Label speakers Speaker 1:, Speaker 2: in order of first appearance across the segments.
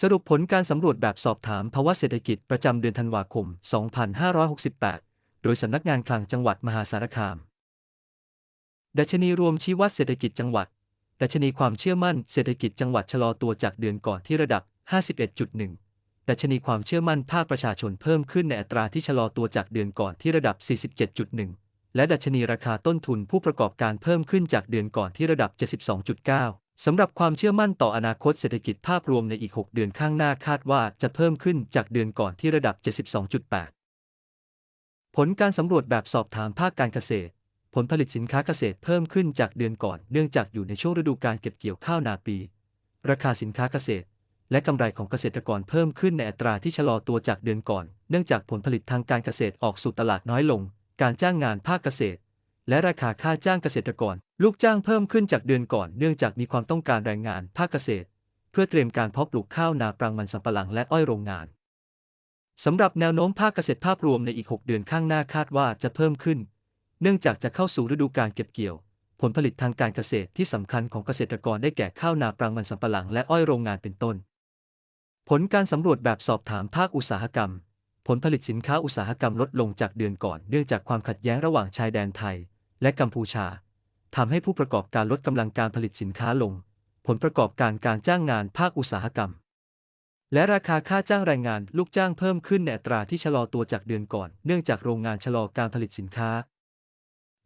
Speaker 1: สรุปผลการสำรวจแบบสอบถามภาวะเศรษฐกิจประจำเดือนธันวาคม 2568 โดยสำนักงานคลังจังหวัดมหาสารคาม ดัชนีรวมชี้วัดเศรษฐกิจจังหวัด ดัชนีความเชื่อมั่นเศรษฐกิจจังหวัดชะลอตัวจากเดือนก่อนที่ระดับ 51.1 ดัชนีความเชื่อมั่นภาคประชาชนเพิ่มขึ้นในอัตราที่ชะลอตัวจากเดือนก่อนที่ระดับ 47.1 และดัชนีราคาต้นทุนผู้ประกอบการเพิ่มขึ้นจากเดือนก่อนที่ระดับ 72.9 สำหรับความเชื่อมั่นต่ออนาคตเศรษฐกิจภาพรวมในอีก 6 เดือนข้างหน้าคาดว่าจะเพิ่มขึ้นจากเดือนก่อนที่ระดับ 72.8 ผลการสำรวจแบบสอบถามภาคการเกษตร ผลผลิตสินค้าเกษตรเพิ่มขึ้นจากเดือนก่อน เนื่องจากอยู่ในช่วงฤดูการเก็บเกี่ยวข้าวนาปี ราคาสินค้าเกษตร และกำไรของเกษตรกรเพิ่มขึ้นในอัตราที่ชะลอตัวจากเดือนก่อน เนื่องจากผลผลิตทางการเกษตรออกสู่ตลาดน้อยลง การจ้างงานภาคเกษตร และราคาค่าจ้างเกษตรกร ลูกจ้างเพิ่มขึ้นจากเดือนก่อนเนื่องจากมีความต้องการแรงงานภาคเกษตร เพื่อเตรียมการเพาะปลูกข้าวนาปรังมันสำปะหลังและอ้อยโรงงานสำหรับแนวโน้มภาคเกษตรภาพรวมในอีก 6 เดือนข้างหน้าคาดว่าจะเพิ่มขึ้น เนื่องจากจะเข้าสู่ฤดูการเก็บเกี่ยว ผลผลิตทางการเกษตรที่สำคัญของเกษตรกรได้แก่ข้าวนาปรังมันสำปะหลังและอ้อยโรงงานเป็นต้น ผลการสำรวจแบบสอบถามภาคอุตสาหกรรม ผลผลิตสินค้าอุตสาหกรรมลดลงจากเดือนก่อน เนื่องจากความขัดแย้งระหว่างชายแดนไทย และกัมพูชา ทำให้ผู้ประกอบการลดกำลังการผลิตสินค้าลง ผลประกอบการการจ้างงานภาคอุตสาหกรรม และราคาค่าจ้างแรงงานลูกจ้างเพิ่มขึ้นในอัตราที่ชะลอตัวจากเดือนก่อน เนื่องจากโรงงานชะลอการผลิตสินค้า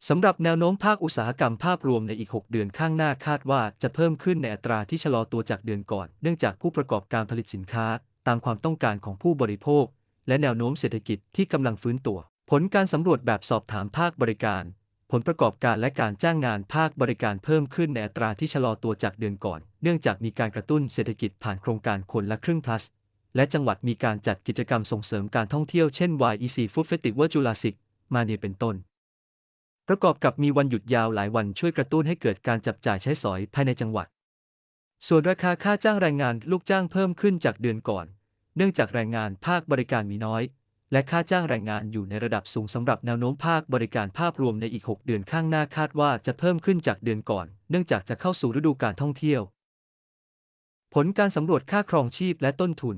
Speaker 1: สำหรับแนวโน้มภาคอุตสาหกรรมภาพรวมในอีก 6 เดือนข้างหน้าคาดว่าจะเพิ่มขึ้นในอัตราที่ชะลอตัวจากเดือนก่อน เนื่องจากผู้ประกอบการผลิตสินค้า ตามความต้องการของผู้บริโภค และแนวโน้มเศรษฐกิจที่กำลังฟื้นตัว ผลการสำรวจแบบสอบถามภาคบริการ ผลประกอบการและการจ้างงานภาคบริการเพิ่มขึ้นในอัตราที่ชะลอตัวจากเดือนก่อน เนื่องจากมีการกระตุ้นเศรษฐกิจผ่านโครงการคนละครึ่ง plus และจังหวัดมีการจัดกิจกรรมส่งเสริมการท่องเที่ยวเช่น YEC Food Festival จุฬาสิกมาเนียเป็นต้น ประกอบกับมีวันหยุดยาวหลายวันช่วยกระตุ้นให้เกิดการจับจ่ายใช้สอยภายในจังหวัด ส่วนราคาค่าจ้างแรงงานลูกจ้างเพิ่มขึ้นจากเดือนก่อน เนื่องจากแรงงานภาคบริการมีน้อย และค่าจ้างแรงงานอยู่ในระดับสูงสำหรับแนวโน้มภาคบริการภาพรวมในอีก 6 เดือนข้างหน้าคาดว่าจะเพิ่มขึ้นจากเดือนก่อน เนื่องจากจะเข้าสู่ฤดูการท่องเที่ยว ผลการสำรวจค่าครองชีพและต้นทุน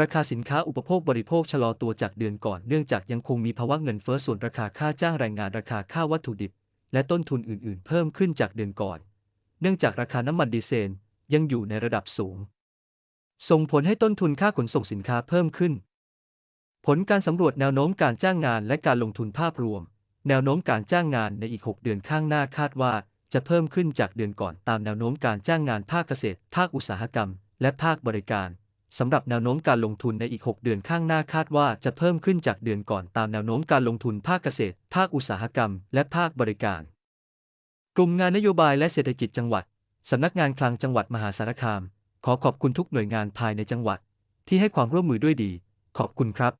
Speaker 1: ราคาสินค้าอุปโภคบริโภคชะลอตัวจากเดือนก่อน เนื่องจากยังคงมีภาวะเงินเฟ้อส่วนราคาค่าจ้างแรงงานราคาค่าวัตถุดิบ และต้นทุนอื่น ๆ เพิ่มขึ้นจากเดือนก่อน เนื่องจากราคาน้ำมันดีเซลยังอยู่ในระดับสูง ส่งผลให้ต้นทุนค่าขนส่งสินค้าเพิ่มขึ้น ผลการสำรวจแนวโน้มการจ้างงานและการลงทุนภาพรวม แนวโน้มการจ้างงานในอีก 6 เดือนข้างหน้าคาดว่า จะเพิ่มขึ้นจากเดือนก่อนตามแนวโน้มการจ้างงานภาคเกษตร ภาคอุตสาหกรรม และภาคบริการสำหรับแนวโน้มการลงทุนในอีก 6 เดือนข้างหน้าคาดว่าจะเพิ่มขึ้นจากเดือนก่อนตามแนวโน้มการลงทุนภาคเกษตร ภาคอุตสาหกรรม และภาคบริการ กลุ่มงานนโยบายและเศรษฐกิจจังหวัดสำนักงานคลังจังหวัดมหาสารคาม ขอขอบคุณทุกหน่วยงานภายในจังหวัด ที่ให้ความร่วมมือด้วยดี ขอบคุณครับ